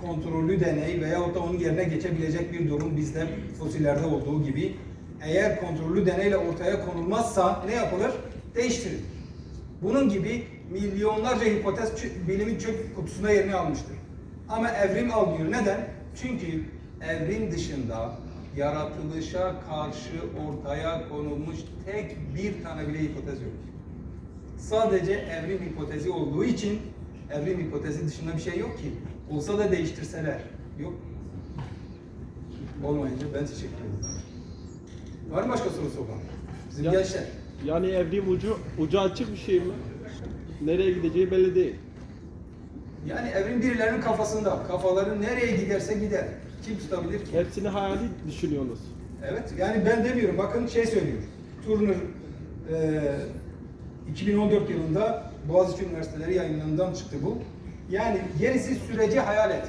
kontrollü deney veyahut da onun yerine geçebilecek bir durum bizde fosillerde olduğu gibi eğer kontrollü deneyle ortaya konulmazsa ne yapılır? Değiştirilir. Bunun gibi milyonlarca hipotez bilimin çöp kutusuna yerini almıştır. Ama evrim almıyor. Neden? Çünkü evrim dışında yaratılışa karşı ortaya konulmuş tek bir tane bile hipotez yok. Sadece evrim hipotezi olduğu için evrim hipotezi dışında bir şey yok ki. Olsa da değiştirseler. Yok. Olmayınca ben teşekkür ederim. Var mı başka sorusu olan? Bizim Ya- gençler. Yani evrim ucu, ucu açık bir şey mi? Nereye gideceği belli değil. Yani evrim birilerinin kafasında. Kafaları nereye giderse gider. Kim tutabilir ki? Hepsini hayali düşünüyorsunuz. Evet. Yani ben demiyorum. Bakın şey söylüyor. Turner e, 2014 yılında Boğaziçi Üniversiteleri yayınlarından çıktı bu. Yani gerisi süreci hayal et.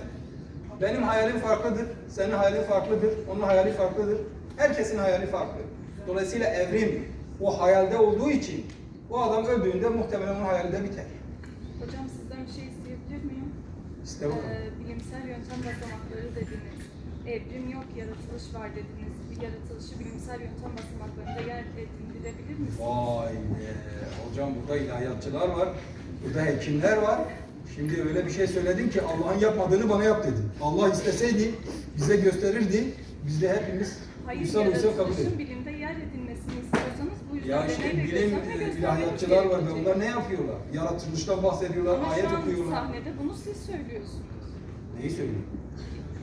Benim hayalim farklıdır. Senin hayalin farklıdır. Onun hayali farklıdır. Herkesin hayali farklı. Dolayısıyla evrim o hayalde olduğu için o adam öldüğünde muhtemelen onun hayali de biter. Hocam sizden bir şey miyim? İşte bakalım. Ee, bilimsel yöntem basamakları dediniz. Evrim yok, yaratılış var dediniz. Bir yaratılışı bilimsel yöntem basamaklarında yer edindirebilir misiniz? Vay be. Hocam burada ilahiyatçılar var. Burada hekimler var. Şimdi öyle bir şey söyledin ki Allah'ın yapmadığını bana yap dedin. Allah isteseydi bize gösterirdi. Biz de hepimiz Hayır, uysal uysal kabul edin. bilimde yer bu yüzden Ya işte deneyle bilim ilahiyatçılar var ve onlar ne yapıyorlar? Yaratılıştan bahsediyorlar, Ama ayet şu an okuyorlar. sahnede bunu siz söylüyorsunuz. Neyi söylüyor?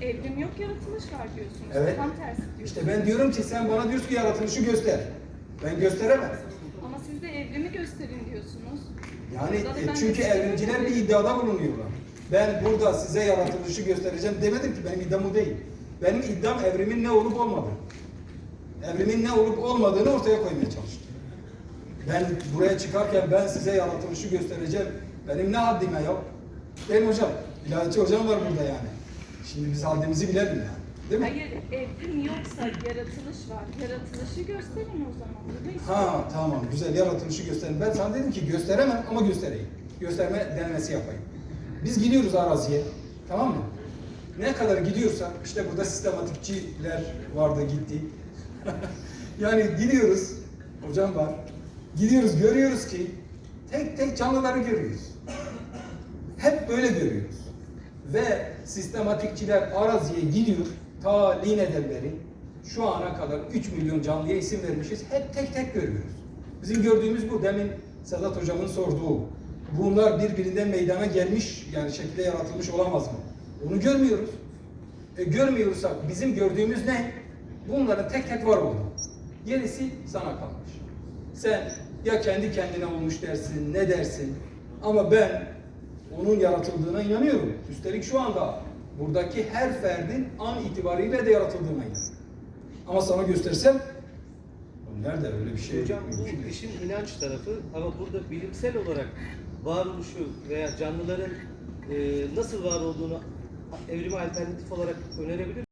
Evrim yok, yaratılış var diyorsunuz. Evet. Tam tersi diyorsunuz. İşte ben diyorum ki sen bana diyorsun ki yaratılışı göster. Ben gösteremem. Ama siz de evrimi gösterin diyorsunuz. Yani Burada da e, ben çünkü evrimciler bir iddiada bulunuyorlar. Ben burada size yaratılışı göstereceğim demedim ki benim iddiam o değil. Benim iddiam evrimin ne olup olmadığı. Evrimin ne olup olmadığını ortaya koymaya çalıştım. Ben buraya çıkarken ben size yaratılışı göstereceğim. Benim ne haddime ya? Benim hocam, ilahiyatçı hocam var burada yani. Şimdi biz haddimizi bilelim yani. Değil mi? Hayır, evrim yoksa yaratılış var. Yaratılışı gösterin o zaman. Ha tamam güzel yaratılışı gösterin. Ben sana dedim ki gösteremem ama göstereyim. Gösterme denemesi yapayım. Biz gidiyoruz araziye. Tamam mı? Ne kadar gidiyorsak işte burada sistematikçiler vardı gitti. yani gidiyoruz. Hocam var. Gidiyoruz görüyoruz ki tek tek canlıları görüyoruz. Hep böyle görüyoruz. Ve sistematikçiler araziye gidiyor. Ta Line'den beri şu ana kadar 3 milyon canlıya isim vermişiz. Hep tek tek görüyoruz. Bizim gördüğümüz bu. Demin Sedat hocamın sorduğu. Bunlar birbirinden meydana gelmiş yani şekilde yaratılmış olamaz mı? Onu görmüyoruz. E, görmüyorsak bizim gördüğümüz ne? Bunların tek tek var oldu. Gerisi sana kalmış. Sen ya kendi kendine olmuş dersin, ne dersin? Ama ben onun yaratıldığına inanıyorum. Üstelik şu anda buradaki her ferdin an itibariyle de yaratıldığına inanıyorum. Ama sana göstersem nerede öyle bir şey Hocam bu işin inanç tarafı ama burada bilimsel olarak varoluşu veya canlıların e, nasıl var olduğunu evrime alternatif olarak önerebilir